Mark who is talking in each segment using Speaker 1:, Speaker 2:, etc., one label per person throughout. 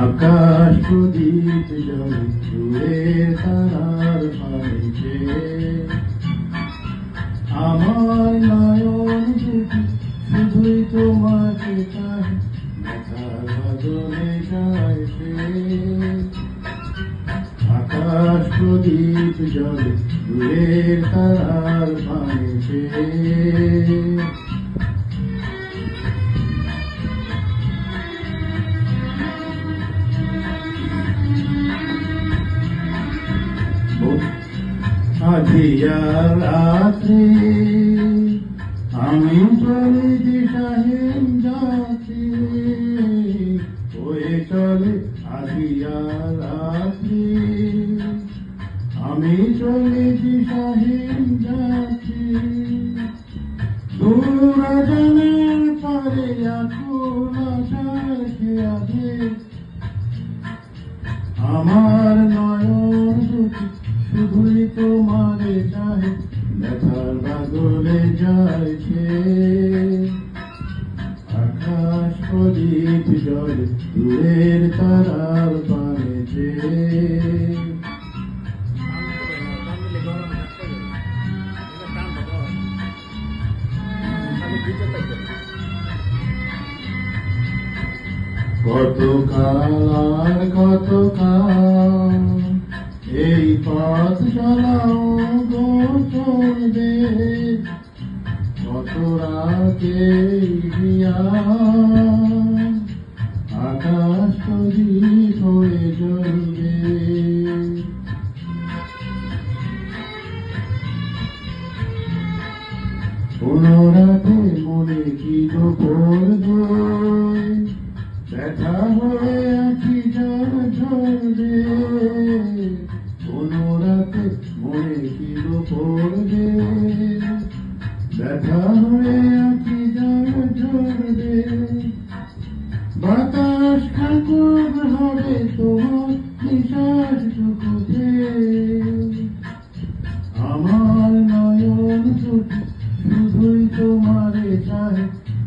Speaker 1: আকাশ প্রদীপ জলে জুড়ে তারার আমার নয়ন শুধুই তোমাকে দেখার বদলে যায় সে। আকাশ প্রদীপ জলে দূরের তারার পানিতে। আধিয়া রাত্রে আমি চলে দিশাহীন যাত্রী দূরজনের পারে আশার খেয়ালে আমার নয়ন দুটি শুধুই তোমারে চাই দেখার বাদলে যাইছে। আকাশ প্রদীপ জলে দূরের তারার কত কাল আর কত কাল এই পথ চলাও। পুনরাতে মনে কি গোপর বই ব্যথা হয়ে আছি জল ঝরবে। পুনরাতে মনে কি গোপরবে ব্যথা হয়ে আছি জল ঝরবে। বাতাস ঠাকুর হবে তোমার নিশ্বাস আমার নয়ন শুধুই চায়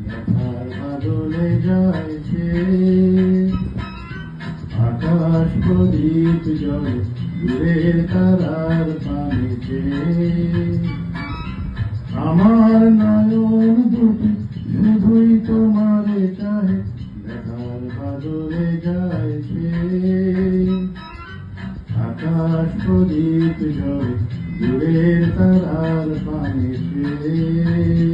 Speaker 1: ব্যথার বাদলে যাইছে আকাশ প্রদীপ জলে দূরের তারার পানিতে। আমার নয়ন দুটি শুধুই তোমারে চায় ব্যথার বাদলে যাইছে আকাশ প্রদীপ জলে দূরের তারার পানিতে।